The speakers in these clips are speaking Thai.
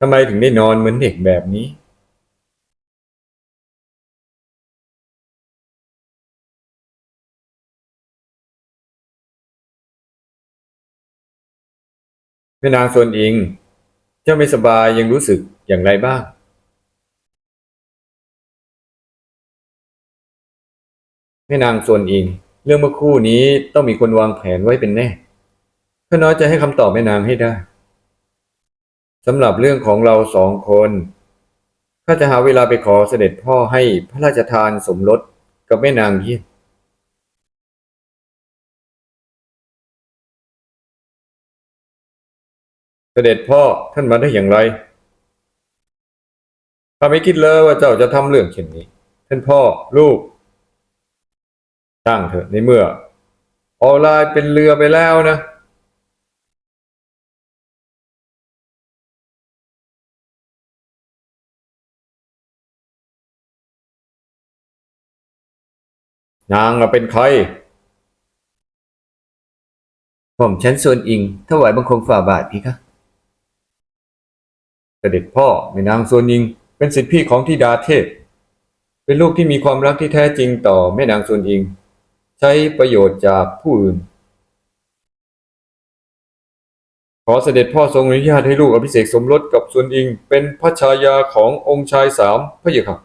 ทำไมถึงได้นอนเหมือนเด็กแบบนี้แม่นางส่วนอิง เจ้าไม่สบายยังรู้สึกอย่างไรบ้าง แม่นางส่วนอิง เรื่องเมื่อคู่นี้ต้องมีคนวางแผนไว้เป็นแน่ข้าน้อยจะให้คำตอบแม่นางให้ได้ สำหรับเรื่องของเราสองคนข้าจะหาเวลาไปขอเสด็จพ่อให้พระราชทานสมรสกับแม่นางเยี่ยมเสด็จพ่อท่านมาได้อย่างไรข้าไม่คิดเลยว่าเจ้าจะทำเรื่องเช่นนี้ ท่านพ่อลูกช่างเถอะในเมื่อออนไลน์เป็นเรือไปแล้วนะ นางอะเป็นใครผมชั้นส่วนอิงถวายบังคมฝ่าบาทพี่คะเสด็จพ่อแม่นางส่วนยิง เป็นสิทธิพี่ของธิดาเทพ เป็นลูกที่มีความรักที่แท้จริงต่อแม่นางส่วนอิง ใช้ประโยชน์จากผู้อื่น ขอเสด็จพ่อทรงอนุญาตให้ลูกอภิเษกสมรสกับส่วนอิง เป็นพระชายาขององค์ชายสามพระเยา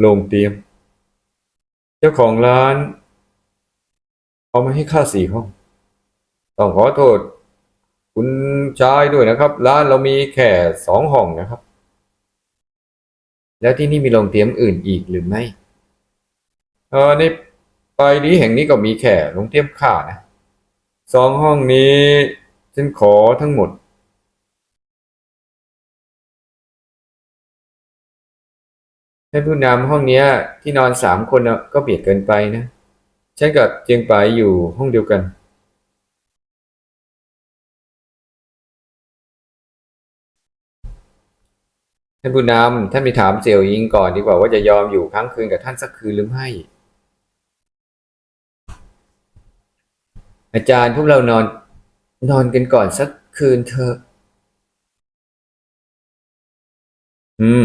โรงเตรียม เจ้าของร้าน เอามาให้ข้าสี่ห้อง ต้องขอโทษ คุณชายด้วยนะครับ ร้านเรามีแค่สองห้องนะครับ แล้วที่นี่มีโรงเตรียมอื่นอีกหรือไม่เออในไปนี้แห่งนี้ก็มีแค่โรงเตรียมข้านะสองห้องนี้ฉันขอทั้งหมด ท่านผู้นำห้องเนี้ยที่นอนสามคนน่ะก็เบียดเกินไปนะ ฉันกับเจียงไปอยู่ห้องเดียวกัน ท่านผู้นำท่านไปถามเสี่ยวอิงก่อนดีกว่าว่าจะยอมอยู่ค้างคืนกับท่านสักคืนหรือไม่ อาจารย์พวกเรานอนนอนกันก่อนสักคืนเถอะ อืม